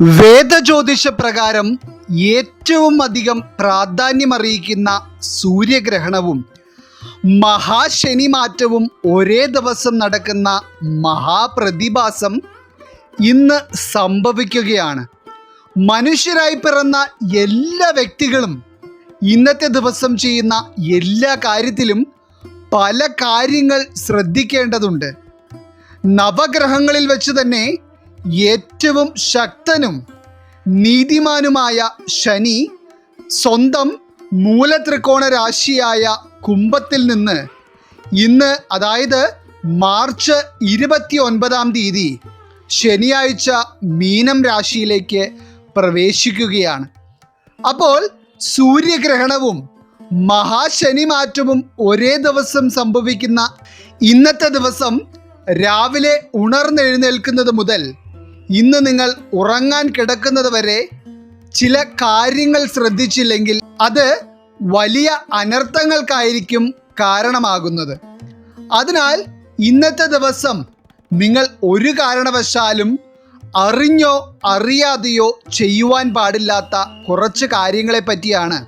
വേദജ്യോതിഷ പ്രകാരം ഏറ്റവും അധികം പ്രാധാന്യമറിയിക്കുന്ന സൂര്യഗ്രഹണവും മഹാശനി മാറ്റവും ഒരേ ദിവസം നടക്കുന്ന മഹാപ്രതിഭാസം ഇന്ന് സംഭവിക്കുകയാണ്. മനുഷ്യരായി പിറന്ന എല്ലാ വ്യക്തികളും ഇന്നത്തെ ദിവസം ചെയ്യുന്ന എല്ലാ കാര്യത്തിലും പല കാര്യങ്ങൾ ശ്രദ്ധിക്കേണ്ടതുണ്ട്. നവഗ്രഹങ്ങളിൽ വെച്ച് തന്നെ ഏറ്റവും ശക്തനും നീതിമാനുമായ ശനി സ്വന്തം മൂലത്രികോണ രാശിയായ കുംഭത്തിൽ നിന്ന് ഇന്ന് അതായത് മാർച്ച് ഇരുപത്തി ഒൻപതാം തീയതി ശനിയാഴ്ച മീനം രാശിയിലേക്ക് പ്രവേശിക്കുകയാണ്. അപ്പോൾ സൂര്യഗ്രഹണവും മഹാശനി മാറ്റവും ഒരേ ദിവസം സംഭവിക്കുന്ന ഇന്നത്തെ ദിവസം രാവിലെ ഉണർന്നെഴുന്നേൽക്കുന്നത് മുതൽ ഇന്ന് നിങ്ങൾ ഉറങ്ങാൻ കിടക്കുന്നത് വരെ ചില കാര്യങ്ങൾ ശ്രദ്ധിച്ചില്ലെങ്കിൽ അത് വലിയ അനർത്ഥങ്ങൾക്കായിരിക്കും കാരണമാകുന്നത്. അതിനാൽ ഇന്നത്തെ ദിവസം നിങ്ങൾ ഒരു കാരണവശാലും അറിഞ്ഞോ അറിയാതെയോ ചെയ്യുവാൻ പാടില്ലാത്ത കുറച്ച് കാര്യങ്ങളെ പറ്റിയാണ്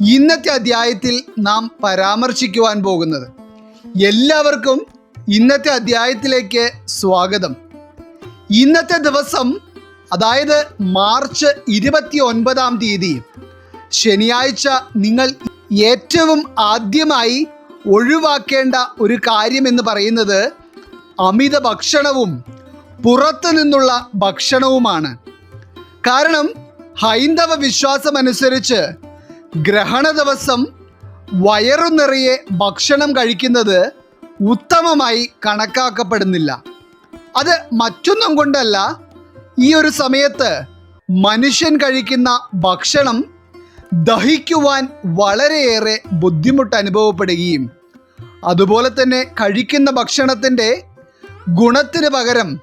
ഇന്നത്തെ അധ്യായത്തിൽ നാം പരാമർശിക്കുവാൻ പോകുന്നത്. എല്ലാവർക്കും ഇന്നത്തെ അധ്യായത്തിലേക്ക് സ്വാഗതം. ഇന്നത്തെ ദിവസം അതായത് മാർച്ച് ഇരുപത്തി ഒൻപതാം തീയതി ശനിയാഴ്ച നിങ്ങൾ ഏറ്റവും ആദ്യമായി ഒഴിവാക്കേണ്ട ഒരു കാര്യം എന്ന് പറയുന്നത് അമിത ഭക്ഷണവും പുറത്തു നിന്നുള്ള ഭക്ഷണവുമാണ്. കാരണം ഹൈന്ദവ വിശ്വാസമനുസരിച്ച് ഗ്രഹണ ദിവസം വയറു നിറയെ ഭക്ഷണം കഴിക്കുന്നത് ഉത്തമമായി കണക്കാക്കപ്പെടുന്നില്ല. അത് മറ്റൊന്നും കൊണ്ടല്ല. ഈ ഒരു സമയത്ത് മനുഷ്യൻ കഴിക്കുന്ന ഭക്ഷണം ദഹിക്കുവാൻ വളരെയേറെ ബുദ്ധിമുട്ട് അനുഭവപ്പെടുകയും അതുപോലെ തന്നെ കഴിക്കുന്ന ഭക്ഷണത്തിന്റെ ഗുണത്തിന് പകരം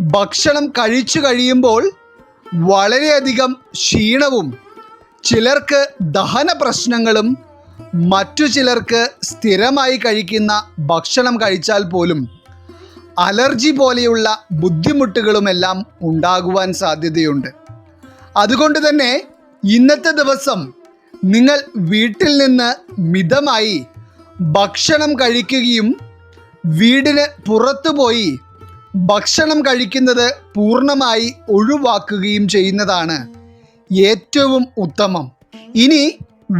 ഭക്ഷണം കഴിച്ചു കഴിയുമ്പോൾ വളരെയധികം ക്ഷീണവും ചിലർക്ക് ദഹന പ്രശ്നങ്ങളും മറ്റു ചിലർക്ക് സ്ഥിരമായി കഴിക്കുന്ന ഭക്ഷണം കഴിച്ചാൽ പോലും അലർജി പോലെയുള്ള ബുദ്ധിമുട്ടുകളുമെല്ലാം ഉണ്ടാകുവാൻ സാധ്യതയുണ്ട്. അതുകൊണ്ട് തന്നെ ഇന്നത്തെ ദിവസം നിങ്ങൾ വീട്ടിൽ നിന്ന് മിതമായി ഭക്ഷണം കഴിക്കുകയും വീടിന് പുറത്തു പോയി ഭക്ഷണം കഴിക്കുന്നത് പൂർണമായി ഒഴിവാക്കുകയും ചെയ്യുന്നതാണ് ഏറ്റവും ഉത്തമം. ഇനി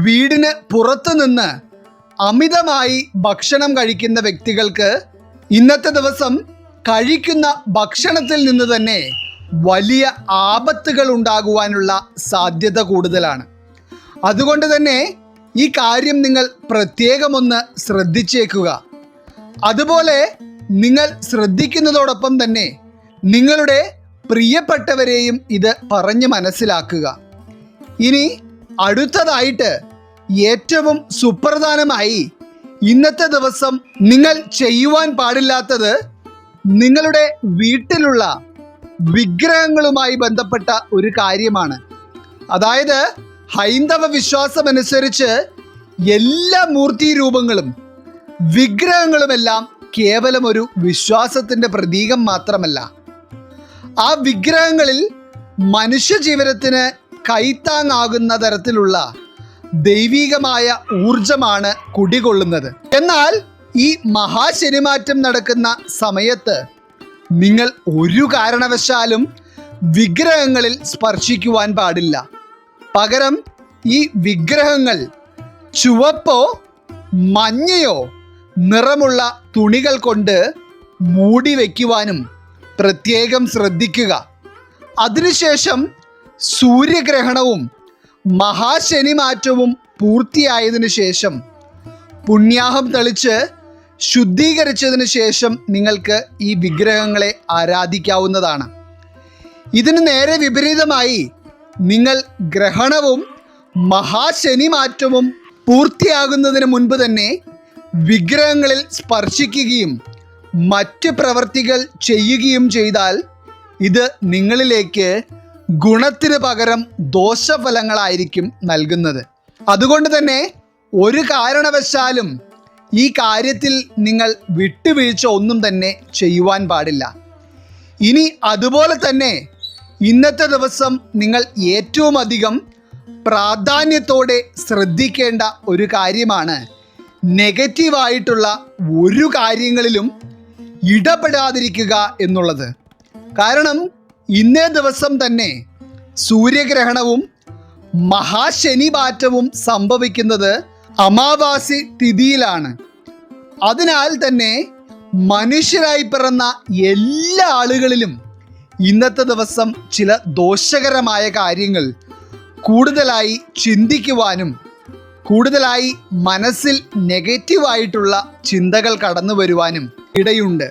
വീടിന് പുറത്തു നിന്ന് അമിതമായി ഭക്ഷണം കഴിക്കുന്ന വ്യക്തികൾക്ക് ഇന്നത്തെ ദിവസം കഴിക്കുന്ന ഭക്ഷണത്തിൽ നിന്ന് തന്നെ വലിയ ആപത്തുകൾ ഉണ്ടാകുവാനുള്ള സാധ്യത കൂടുതലാണ്. അതുകൊണ്ട് തന്നെ ഈ കാര്യം നിങ്ങൾ പ്രത്യേകമൊന്ന് ശ്രദ്ധിച്ചേക്കുക. അതുപോലെ നിങ്ങൾ ശ്രദ്ധിക്കുന്നതോടൊപ്പം തന്നെ നിങ്ങളുടെ പ്രിയപ്പെട്ടവരെയും ഇത് പറഞ്ഞ് മനസ്സിലാക്കുക. ഇനി അടുത്തതായിട്ട് ഏറ്റവും സുപ്രധാനമായി ഇന്നത്തെ ദിവസം നിങ്ങൾ ചെയ്യുവാൻ പാടില്ലാത്തത് നിങ്ങളുടെ വീട്ടിലുള്ള വിഗ്രഹങ്ങളുമായി ബന്ധപ്പെട്ട ഒരു കാര്യമാണ്. അതായത് ഹൈന്ദവ വിശ്വാസമനുസരിച്ച് എല്ലാ മൂർത്തി രൂപങ്ങളും വിഗ്രഹങ്ങളുമെല്ലാം കേവലം ഒരു വിശ്വാസത്തിന്റെ പ്രതീകം മാത്രമല്ല. ആ വിഗ്രഹങ്ങളിൽ മനുഷ്യ ജീവിതത്തിന് കൈത്താങ്ങാകുന്ന തരത്തിലുള്ള ദൈവികമായ ഊർജമാണ് കുടികൊള്ളുന്നത്. എന്നാൽ ഈ മഹാശനിമാറ്റം നടക്കുന്ന സമയത്ത് നിങ്ങൾ ഒരു കാരണവശാലും വിഗ്രഹങ്ങളിൽ സ്പർശിക്കുവാൻ പാടില്ല. പകരം ഈ വിഗ്രഹങ്ങൾ ചുവപ്പോ മഞ്ഞയോ നിറമുള്ള തുണികൾ കൊണ്ട് മൂടി വയ്ക്കുവാനും പ്രത്യേകം ശ്രദ്ധിക്കുക. അതിനുശേഷം സൂര്യഗ്രഹണവും മഹാശനിമാറ്റവും പൂർത്തിയായതിനു ശേഷം പുണ്യാഹം തെളിച്ച് ശുദ്ധീകരിച്ചതിന് ശേഷം നിങ്ങൾക്ക് ഈ വിഗ്രഹങ്ങളെ ആരാധിക്കാവുന്നതാണ്. ഇതിന് നേരെ വിപരീതമായി നിങ്ങൾ ഗ്രഹണവും മഹാശനി മാറ്റവും പൂർത്തിയാകുന്നതിന് മുൻപ് തന്നെ വിഗ്രഹങ്ങളിൽ സ്പർശിക്കുകയും മറ്റ് പ്രവർത്തികൾ ചെയ്യുകയും ചെയ്താൽ ഇത് നിങ്ങളിലേക്ക് ഗുണത്തിന് പകരം ദോഷഫലങ്ങളായിരിക്കും നൽകുന്നത്. അതുകൊണ്ട് തന്നെ ഒരു കാരണവശാലും ഈ കാര്യത്തിൽ നിങ്ങൾ വിട്ടുവീഴ്ച ഒന്നും തന്നെ ചെയ്യുവാൻ പാടില്ല. ഇനി അതുപോലെ തന്നെ ഇന്നത്തെ ദിവസം നിങ്ങൾ ഏറ്റവും അധികം പ്രാധാന്യത്തോടെ ശ്രദ്ധിക്കേണ്ട ഒരു കാര്യമാണ്. നെഗറ്റീവായിട്ടുള്ള ഒരു കാര്യങ്ങളിലും ഇടപെടാതിരിക്കുക എന്നുള്ളത്. കാരണം ഇന്നേ ദിവസം തന്നെ സൂര്യഗ്രഹണവും മഹാശനിമാറ്റവും സംഭവിക്കുന്നത് അമാവാസി തിഥിയിലാണ്. അതിനാൽ തന്നെ മനുഷ്യരായി പിറന്ന എല്ലാ ആളുകളിലും ഇന്നത്തെ ദിവസം ചില ദോഷകരമായ കാര്യങ്ങൾ കൂടുതലായി ചിന്തിക്കുവാനും കൂടുതലായി മനസ്സിൽ നെഗറ്റീവായിട്ടുള്ള ചിന്തകൾ കടന്നു വരുവാനും ഇടയുണ്ട്.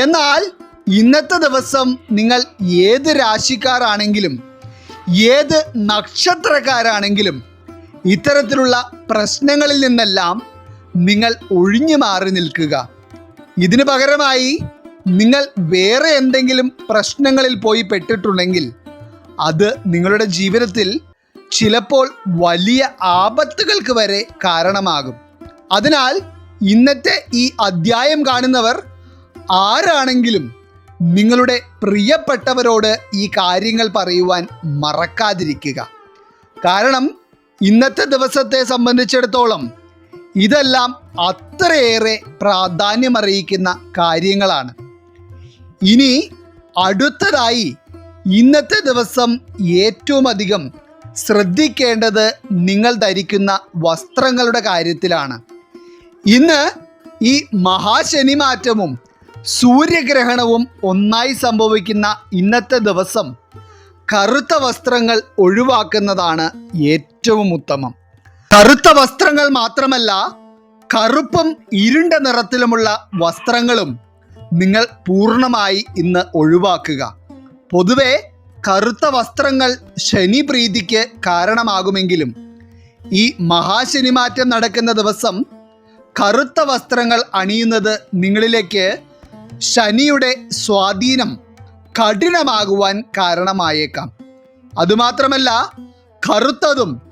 എന്നാൽ ഇന്നത്തെ ദിവസം നിങ്ങൾ ഏത് രാശിക്കാരാണെങ്കിലും ഏത് നക്ഷത്രക്കാരാണെങ്കിലും ഇത്തരത്തിലുള്ള പ്രശ്നങ്ങളിൽ നിന്നെല്ലാം നിങ്ങൾ ഒഴിഞ്ഞു മാറി നിൽക്കുക. ഇതിന് പകരമായി നിങ്ങൾ വേറെ എന്തെങ്കിലും പ്രശ്നങ്ങളിൽ പോയി പെട്ടിട്ടുണ്ടെങ്കിൽ അത് നിങ്ങളുടെ ജീവിതത്തിൽ ചിലപ്പോൾ വലിയ ആപത്തുകൾക്ക് വരെ കാരണമാകും. അതിനാൽ ഇന്നത്തെ ഈ അധ്യായം കാണുന്നവർ ആരാണെങ്കിലും നിങ്ങളുടെ പ്രിയപ്പെട്ടവരോട് ഈ കാര്യങ്ങൾ പറയുവാൻ മറക്കാതിരിക്കുക. കാരണം ഇന്നത്തെ ദിവസത്തെ സംബന്ധിച്ചിടത്തോളം ഇതെല്ലാം അത്രയേറെ പ്രാധാന്യമറിയിക്കുന്ന കാര്യങ്ങളാണ്. ഇനി അടുത്തതായി ഇന്നത്തെ ദിവസം ഏറ്റവും അധികം ശ്രദ്ധിക്കേണ്ടത് നിങ്ങൾ ധരിക്കുന്ന വസ്ത്രങ്ങളുടെ കാര്യത്തിലാണ്. ഇന്ന് ഈ മഹാശനി മാറ്റവും സൂര്യഗ്രഹണവും ഒന്നായി സംഭവിക്കുന്ന ഇന്നത്തെ ദിവസം കറുത്ത വസ്ത്രങ്ങൾ ഒഴിവാക്കുന്നതാണ് ഏറ്റവും ഉത്തമം. കറുത്ത വസ്ത്രങ്ങൾ മാത്രമല്ല കറുപ്പും ഇരുണ്ട നിറത്തിലുമുള്ള വസ്ത്രങ്ങളും നിങ്ങൾ പൂർണമായി ഇന്ന് ഒഴിവാക്കുക. പൊതുവെ കറുത്ത വസ്ത്രങ്ങൾ ശനി പ്രീതിക്ക് കാരണമാകുമെങ്കിലും ഈ മഹാശനിമാറ്റം നടക്കുന്ന ദിവസം കറുത്ത വസ്ത്രങ്ങൾ അണിയുന്നത് നിങ്ങളിലേക്ക് ശനിയുടെ സ്വാധീനം കഠിനമാകുവാൻ കാരണമായേക്കാം. അതുമാത്രമല്ല കറുത്തതും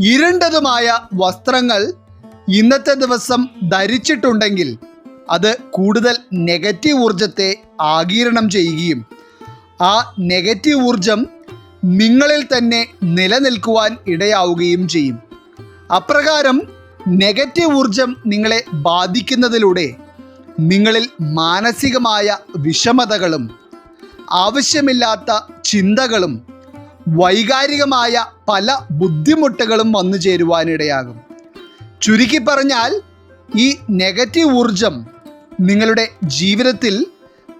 ഇരുണ്ടതുമായ വസ്ത്രങ്ങൾ ഇന്നത്തെ ദിവസം ധരിച്ചിട്ടുണ്ടെങ്കിൽ അത് കൂടുതൽ നെഗറ്റീവ് ഊർജത്തെ ആഗീരണം ചെയ്യുകയും ആ നെഗറ്റീവ് ഊർജം നിങ്ങളിൽ തന്നെ നിലനിൽക്കുവാൻ ഇടയാവുകയും ചെയ്യും. അപ്രകാരം നെഗറ്റീവ് ഊർജം നിങ്ങളെ ബാധിക്കുന്നതിലൂടെ നിങ്ങളിൽ മാനസികമായ വിഷമതകളും ആവശ്യമില്ലാത്ത ചിന്തകളും വൈകാരികമായ പല ബുദ്ധിമുട്ടുകളും വന്നു ചേരുവാനിടയാകും. ചുരുക്കി പറഞ്ഞാൽ ഈ നെഗറ്റീവ് ഊർജം നിങ്ങളുടെ ജീവിതത്തിൽ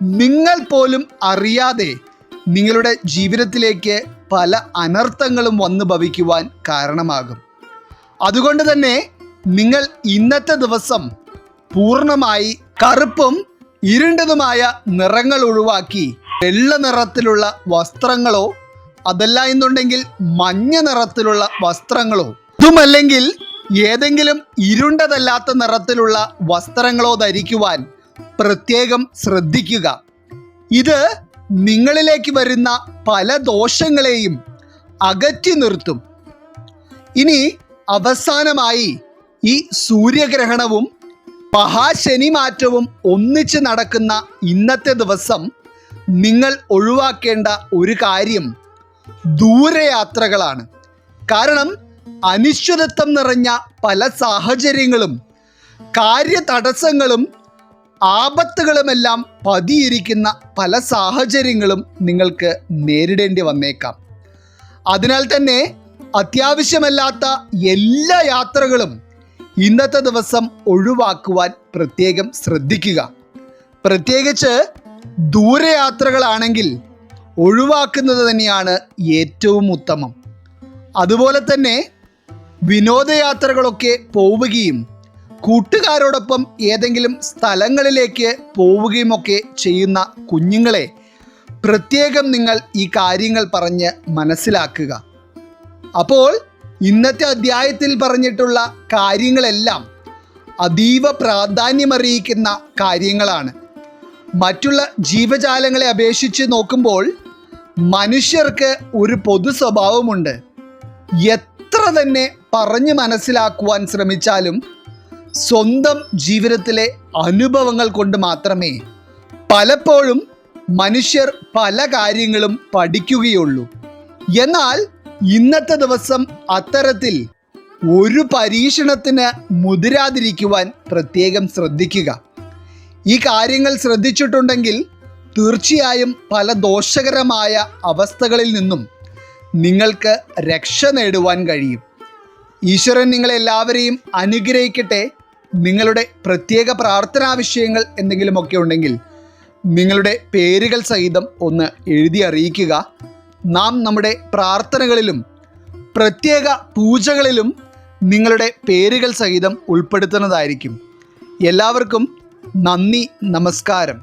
നിങ്ങൾ പോലും അറിയാതെ നിങ്ങളുടെ ജീവിതത്തിലേക്ക് പല അനർത്ഥങ്ങളും വന്നു ഭവിക്കുവാൻ കാരണമാകും. അതുകൊണ്ട് തന്നെ നിങ്ങൾ ഇന്നത്തെ ദിവസം പൂർണമായി കറുപ്പും ഇരുണ്ടതുമായ നിറങ്ങൾ ഒഴിവാക്കി വെള്ള നിറത്തിലുള്ള വസ്ത്രങ്ങളോ അതല്ല എന്നുണ്ടെങ്കിൽ മഞ്ഞ നിറത്തിലുള്ള വസ്ത്രങ്ങളോ ഇതുമല്ലെങ്കിൽ ഏതെങ്കിലും ഇരുണ്ടതല്ലാത്ത നിറത്തിലുള്ള വസ്ത്രങ്ങളോ ധരിക്കുവാൻ പ്രത്യേകം ശ്രദ്ധിക്കുക. ഇത് നിങ്ങളിലേക്ക് വരുന്ന പല ദോഷങ്ങളെയും അകറ്റി നിർത്തും. ഇനി അവസാനമായി ഈ സൂര്യഗ്രഹണവും മഹാശനി മാറ്റവും ഒന്നിച്ച് നടക്കുന്ന ഇന്നത്തെ ദിവസം നിങ്ങൾ ഒഴിവാക്കേണ്ട ഒരു കാര്യം ദൂരയാത്രകളാണ്. കാരണം അനിശ്ചിതത്വം നിറഞ്ഞ പല സാഹചര്യങ്ങളും കാര്യതടസ്സങ്ങളും ആപത്തുകളുമെല്ലാം പതിയിരിക്കുന്ന പല സാഹചര്യങ്ങളും നിങ്ങൾക്ക് നേരിടേണ്ടി വന്നേക്കാം. അതിനാൽ തന്നെ അത്യാവശ്യമല്ലാത്ത എല്ലാ യാത്രകളും ഇന്നത്തെ ദിവസം ഒഴിവാക്കുവാൻ പ്രത്യേകം ശ്രദ്ധിക്കുക. പ്രത്യേകിച്ച് ദൂരയാത്രകളാണെങ്കിൽ ഒഴിവാക്കുന്നത് തന്നെയാണ് ഏറ്റവും ഉത്തമം. അതുപോലെ തന്നെ വിനോദയാത്രകളൊക്കെ പോവുകയും കൂട്ടുകാരോടൊപ്പം ഏതെങ്കിലും സ്ഥലങ്ങളിലേക്ക് പോവുകയും ഒക്കെ ചെയ്യുന്ന കുഞ്ഞുങ്ങളെ പ്രത്യേകം നിങ്ങൾ ഈ കാര്യങ്ങൾ പറഞ്ഞ് മനസ്സിലാക്കുക. അപ്പോൾ ഇന്നത്തെ അധ്യായത്തിൽ പറഞ്ഞിട്ടുള്ള കാര്യങ്ങളെല്ലാം അതീവ പ്രാധാന്യമറിയിക്കുന്ന കാര്യങ്ങളാണ്. മറ്റുള്ള ജീവജാലങ്ങളെ അപേക്ഷിച്ച് നോക്കുമ്പോൾ മനുഷ്യർക്ക് ഒരു പൊതു സ്വഭാവമുണ്ട്. എത്ര തന്നെ പറഞ്ഞ് മനസ്സിലാക്കുവാൻ ശ്രമിച്ചാലും സ്വന്തം ജീവിതത്തിലെ അനുഭവങ്ങൾ കൊണ്ട് മാത്രമേ പലപ്പോഴും മനുഷ്യർ പല കാര്യങ്ങളും പഠിക്കുകയുള്ളൂ. എന്നാൽ ഇന്നത്തെ ദിവസം അത്തരത്തിൽ ഒരു പരീക്ഷണത്തിന് മുതിരാതിരിക്കുവാൻ പ്രത്യേകം ശ്രദ്ധിക്കുക. ഈ കാര്യങ്ങൾ ശ്രദ്ധിച്ചിട്ടുണ്ടെങ്കിൽ തീർച്ചയായും പല ദോഷകരമായ അവസ്ഥകളിൽ നിന്നും നിങ്ങൾക്ക് രക്ഷ നേടുവാൻ കഴിയും. ഈശ്വരൻ നിങ്ങളെല്ലാവരെയും അനുഗ്രഹിക്കട്ടെ. നിങ്ങളുടെ പ്രത്യേക പ്രാർത്ഥനാ വിഷയങ്ങൾ എന്തെങ്കിലുമൊക്കെ ഉണ്ടെങ്കിൽ നിങ്ങളുടെ പേരുകൾ സഹിതം ഒന്ന് എഴുതി അറിയിക്കുക. നാം നമ്മുടെ പ്രാർത്ഥനകളിലും പ്രത്യേക പൂജകളിലും നിങ്ങളുടെ പേരുകൾ സഹിതം ഉൾപ്പെടുത്തുന്നതായിരിക്കും. എല്ലാവർക്കും നന്ദി നമസ്കാരം.